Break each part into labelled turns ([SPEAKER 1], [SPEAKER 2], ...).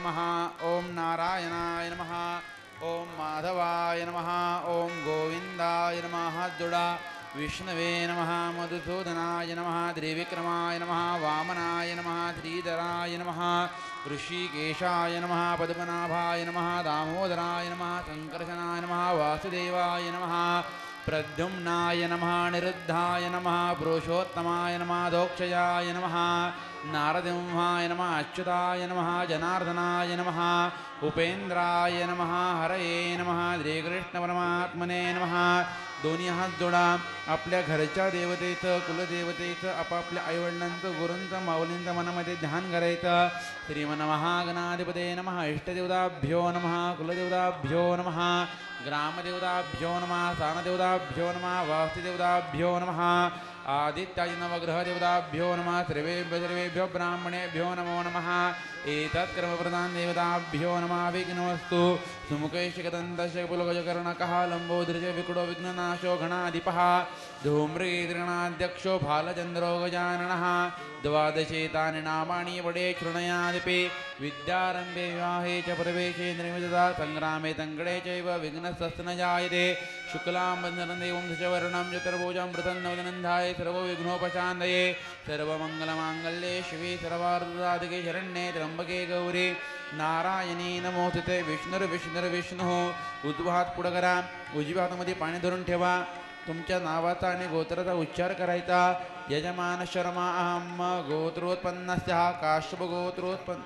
[SPEAKER 1] नमः। ॐ नारायणाय नमः। ॐ माधवाय नमः। ॐ गोविन्दाय नमः। दुडा विष्णवे नमः। मधुसूदनाय नमः। त्रिविक्रमाय नमः। वामनाय नमः। श्रीधराय नमः। ऋषिकेशाय नमः। पद्मनाभाय नमः। दामोदराय नमः। सङ्कर्षणाय नमः। वासुदेवाय नमः। प्रद्युम्नाय नमः निरुद्धाय नमः पुरुषोत्तमाय नमः दोक्षयाय नमः नारदिंहाय नमः अच्युताय नमः जनार्दनाय नमः उपेन्द्राय नमः हरये नमः श्रीकृष्णपरमात्मने नमः। दोन्ही हात जोडा. आपल्या घरच्या देवतेचं कुलदेवतेचं आपापल्या आईवडिलांचं गुरूंचं माऊलींचं मनामध्ये ध्यान करायचं. श्रीमनमहागणाधिपते नमः इष्टदेवताभ्यो नमः कुलदेवताभ्यो नमः ग्रामदेवताभ्यो नमः स्थानदेवताभ्यो नमः वास्तुदेवताभ्यो नमः आदित्याय नवग्रहदेवताभ्यो नमः सर्वेभ्यो ब्राह्मणेभ्यो नमो नमः एतत् कर्मप्रधान देवताभ्यो नमः विघ्नवस्तु सुमुखैशिकदन्तस्य पुलगजकर्णकः विघ्ननाशो घणाधिपः धूम्रीतृणाध्यक्षो भालचन्द्रो गजाननः द्वादशेतानि नामानि वडे शृणयादिपि विद्यारम्भे विवाहे च प्रवेशे निर्मितता सङ्ग्रामे तङ्गणे चैव विघ्न न जायते शुक्लां बन्धनं दशवर्णं चतुर्भुजं प्रसन्नवदनन्धाय सर्वविघ्नोपशान्तये। सर्वमङ्गलमाङ्गल्ये शिवे सर्वार्धसाधिके शरण्ये त्र्यम्बके गौरी। नारायणी नमोस्तुते विष्णुर्विष्णुर्विष्णुः उजवा हात पुढं करा उजव्या हातामध्ये पाणी धरून ठेवा। तुमच्या नावाचा आणि गोत्राचा उच्चार करायचा। यजमान शर्मा अहम गोत्रोत्पन्नस्य। काश्यप गोत्रोत्पन्न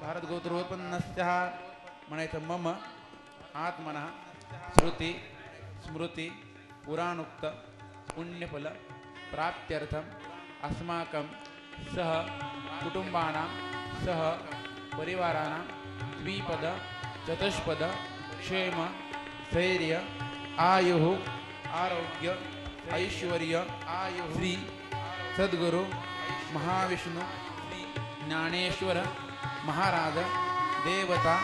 [SPEAKER 1] भारत गोत्रोत्पन्नस्य। म्हणायचं मम आत्मना श्रुती स्मृती पुराणुक्त पुण्यफल प्राप्त्यर्थम अस्माकं सह कुटुंबानां सह परिवाराणां द्विपद चतुष्पद क्षेम स्थैर्य आयुः आरोग्य ऐश्वर्य आयु श्री सद्गुरु महाविष्णू श्री ज्ञानेश्वर महाराज देवता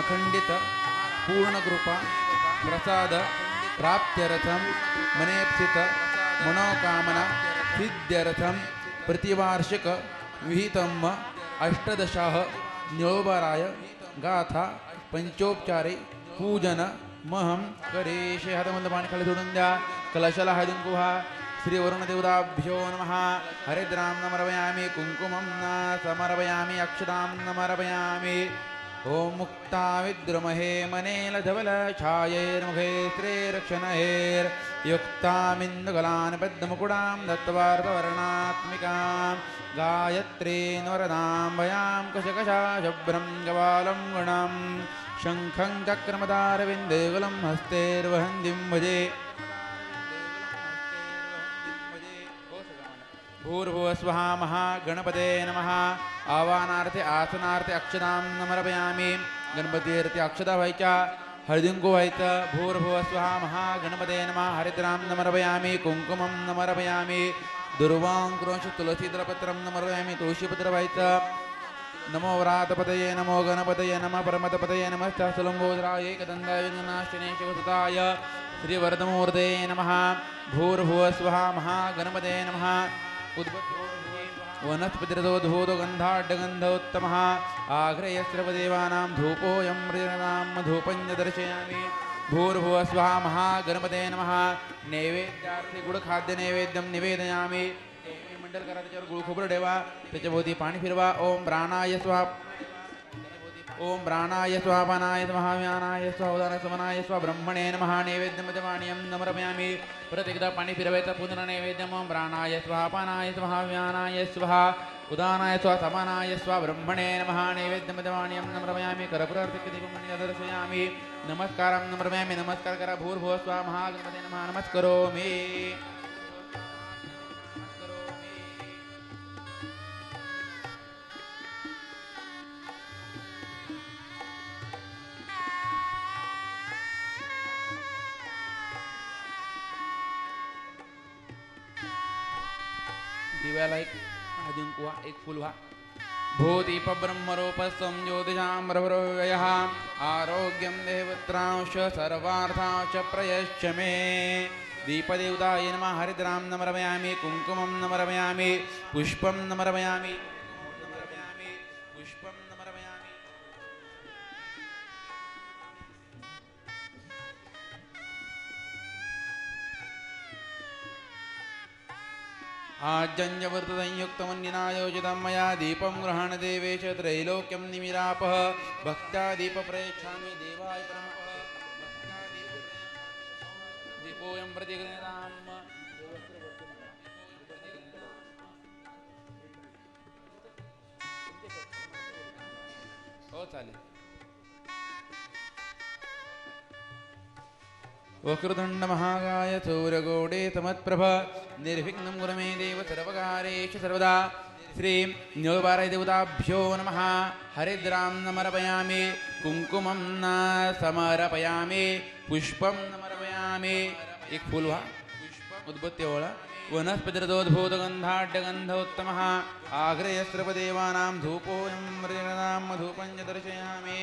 [SPEAKER 1] अखंडित पूर्णकृपा प्रसाद प्राप्त्यर्थं मनेप्सित मनोकामना सिद्ध्यर्थं प्रतिवार्षिक विहितम् अष्टदशाः न्योबराय गाथा पंचोपचारे पूजन महम करेशे हातामधलं पाणी खाली सोडून द्या. श्री वरुणदेवताभ्यो नमः. हरिद्रां नमर्पयामि कुङ्कुमं न समर्पयामि अक्षतां नमर्पयामि ॐ मुक्ता विद्रुमहे मनेल धवल स्त्रीरक्षणैर्युक्तामिन्दुगलान् पद्मकुडां दत्त्वार्थवर्णात्मिकां गायत्रीं वरदां भयां कशकशाशभ्रं गवालं गुणां शङ्खं चक्रमदारविन्देगुलं हस्तेर्वहन्दिं भजे भूर्भुवस्वः महागणपते नमः। आवाहनार्थे आसनार्थे अक्षदां नमर्पयामि। गणपतीर्थे अक्षता व्हायच्या हळदींकू व्हायचं भूर्भुवस्वः महागणपते नमः। हरिद्रां नमर्पयामि कुङ्कुमं नमर्पयामि दुर्वाङ्क्रोश तुलसीद्रपत्रं नमर्पयामि तुळशीपत्र व्हायचं नमो व्रातपतये नमो गणपतये नमः। परमतपतये नमश्चास्तुलम्बोदराय एकदन्ताय विघ्ननाशिने शिवसुताय श्रीवरदमूर्ते नमः। भूर्भुवस्वः महागणपते नमः। वनस्पतिरथोद्भूतो गन्धाड्डगन्धोत्तमः आघ्रयस्रवदेवानां धूपोऽयं मृजनां धूपं दर्शयामि दर्शयामि स्वाहा महागणपते नमः। नैवेद्यार्थी गुडखाद्यनैवेद्यं निवेदयामि। मंडल करा त्याच्यावर गुळ ठेवा त्याच्याभोवती पाणी फिरवा ओम प्राणाय स्वाहा। ओम प्राणाय स्वापनाय महाव्यानाय स्वादानाय समनाय स्वा ब्रह्मणे नमः नैवेद्यमजमानियं नमरमयामि परत पाणी फिरवायचं पुनः नैवेद्यम ओम प्राणाय स्वापनाय महाव्यानाय स्वाहा उदानाय स्वा समानाय स्वा ब्रह्मणे नमः नैवेद्यमजमानियं नमरमयामि करपुरार्थिकदीपमण्य दर्शयामि नमस्कारं नमरमयामि नमस्कार करा भूर्भुव स्वा महागणपते नमः नमस्करोमि दिव्याला एक अजून व्हा एक फुल व्हा भूदीपब्रह्मरूपस्त्वं ज्योतिषाम्रवरव्ययः आरोग्यं देवत्रांश सर्वार्थांश प्रयश्च मे दीपदेवताय नमः हरिद्रां नमरमयामि कुङ्कुमं नमरमयामि पुष्पं नमरमयामि आजन्यवृतसंयुक्तमन्यनायोजितं मया दीपं ग्रहणदेवेश त्रैलोक्यं निमिरापः। भक्त्या दीपप्रयच्छामि देवाय दीपोऽयं प्रतिगृह्णाम् हो चालेल। वक्रतुण्ड चौरगोडे समत्प्रभ निर्विघ्नं गुरमे देव सर्वकारेषु सर्वदा श्रीं न्योबारदेवताभ्यो नमः। हरिद्रां नमर्पयामि कुङ्कुमं न समर्पयामि पुष्पं नमर्पयामि। एक फूल व्हा उद्भूत्य ओळा वनस्पतिरदोद्भूतगन्धाढ्यगन्धोत्तमः आग्रयस्त्रपदेवानां धूपोऽयं मृणां मधुपं दर्शयामि।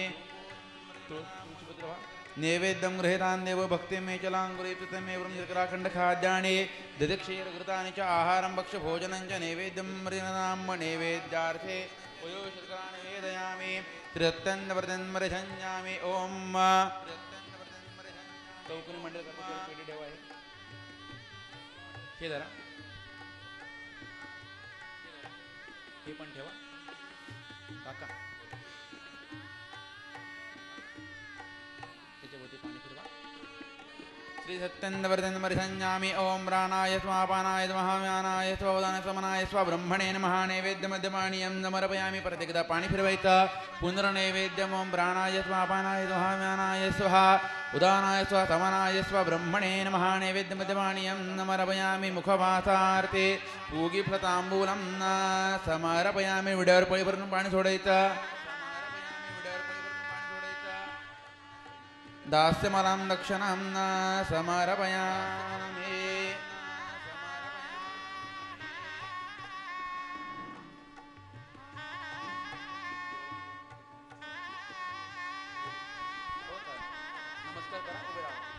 [SPEAKER 1] तुळशीपत्र वा नैवेद्यं गृहीतान्देव भक्तिं मे चलाङ्कुरीप्तमेवं शर्कराखण्डखाद्यानि दधिक्षीरघृतानि च आहारं भक्ष्यभोजनं च नैवेद्यं मृणां नैवेद्यार्थे वयो शर्करा निवेदयामि त्रिरत्तन्नवर्तन्मरझञ्जामि ॐ चौकुनी मंडळ पेटी ठेवा आहे हे जरा हे पण ठेवा काका। श्री सत्यन्दवर्धन संजामि ओम प्राणाय स्वापानाय महाव्यानाय स्ववदानाय समनाय स्वब्रह्मणे नमः नैवेद्यमध्यमाणीयं समर्पयामि प्रत्येकदा पाणी फिरवायचं पुनर्नैवेद्यम ओम प्राणाय स्वापानाय महाव्यानाय स्वहा उदानाय स्व समनाय स्वब्रह्मणे नमः नैवेद्यमध्यमाणीयं समर्पयामि मुखवासार्थे पूगीफलतांबूलं न समर्पयामि विड्यावर पळी भरून पाणी सोडायचं दास्यमलं दक्षिणां न समर्पयामि। नमस्कार करा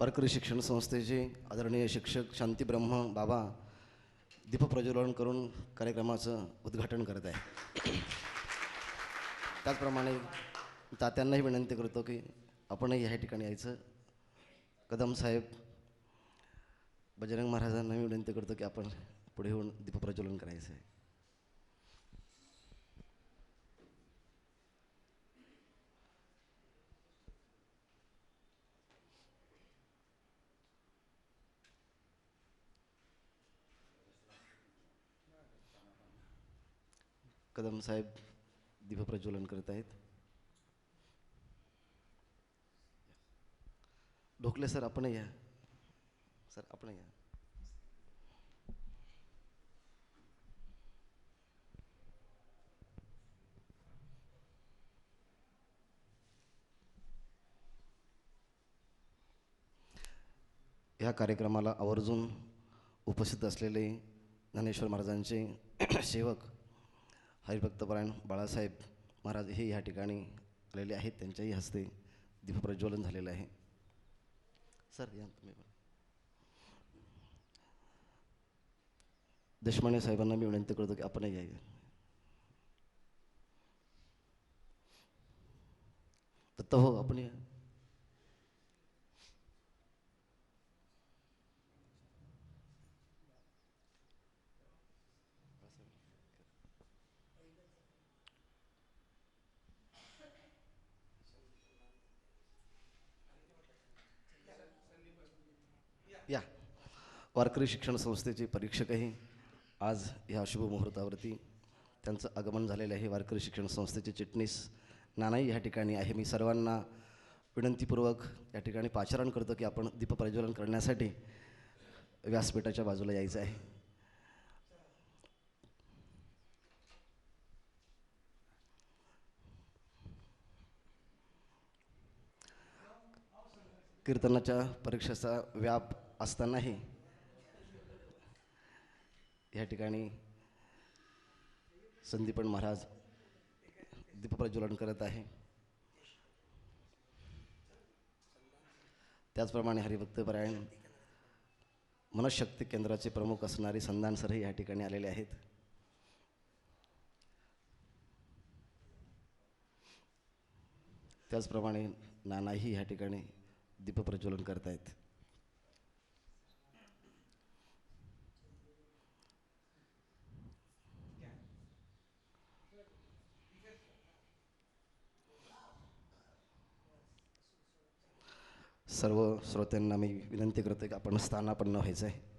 [SPEAKER 2] वारकरी शिक्षण संस्थेचे आदरणीय शिक्षक शांती ब्रह्म बाबा दीपप्रज्वलन करून कार्यक्रमाचं उद्घाटन करत आहे त्याचप्रमाणे तात्यांनाही विनंती करतो की आपणही ह्या ठिकाणी यायचं कदम साहेब बजरंग महाराजांनाही विनंती करतो की आपण पुढे येऊन दीपप्रज्वलन करायचं आहे कदम साहेब दीपप्रज्वलन करत आहेत. ढोकले सर आपण या. सर आपण या. ह्या कार्यक्रमाला आवर्जून उपस्थित असलेले ज्ञानेश्वर महाराजांचे सेवक हरिभक्तपरायण बाळासाहेब महाराज हे ह्या ठिकाणी आलेले आहेत. त्यांच्याही हस्ते दीपप्रज्वलन झालेलं आहे. सर या तुम्ही देशमाने साहेबांना मी विनंती करतो की आपणही या. दत्त हो आपण या. या. वारकरी शिक्षण संस्थेचे परीक्षकही आज ह्या शुभमुहूर्तावरती त्यांचं आगमन झालेलं आहे. वारकरी शिक्षण संस्थेचे चिटणीस नानाई ह्या ठिकाणी आहे. मी सर्वांना विनंतीपूर्वक या ठिकाणी पाचारण करतो की आपण दीपप्रज्वलन करण्यासाठी व्यासपीठाच्या बाजूला यायचं आहे. कीर्तनाच्या परीक्षेचा व्याप असतानाही या ठिकाणी संदीपन महाराज दीपप्रज्वलन करत आहे. त्याचप्रमाणे हरिभक्तपरायण मनशक्ती केंद्राचे प्रमुख असणारे संधान सरही या ठिकाणी आलेले आहेत. त्याचप्रमाणे नानाही ह्या ठिकाणी दीपप्रज्वलन करतायत. सर्व श्रोत्यांना मी विनंती करतो की आपण स्थानापन्न व्हायचं आहे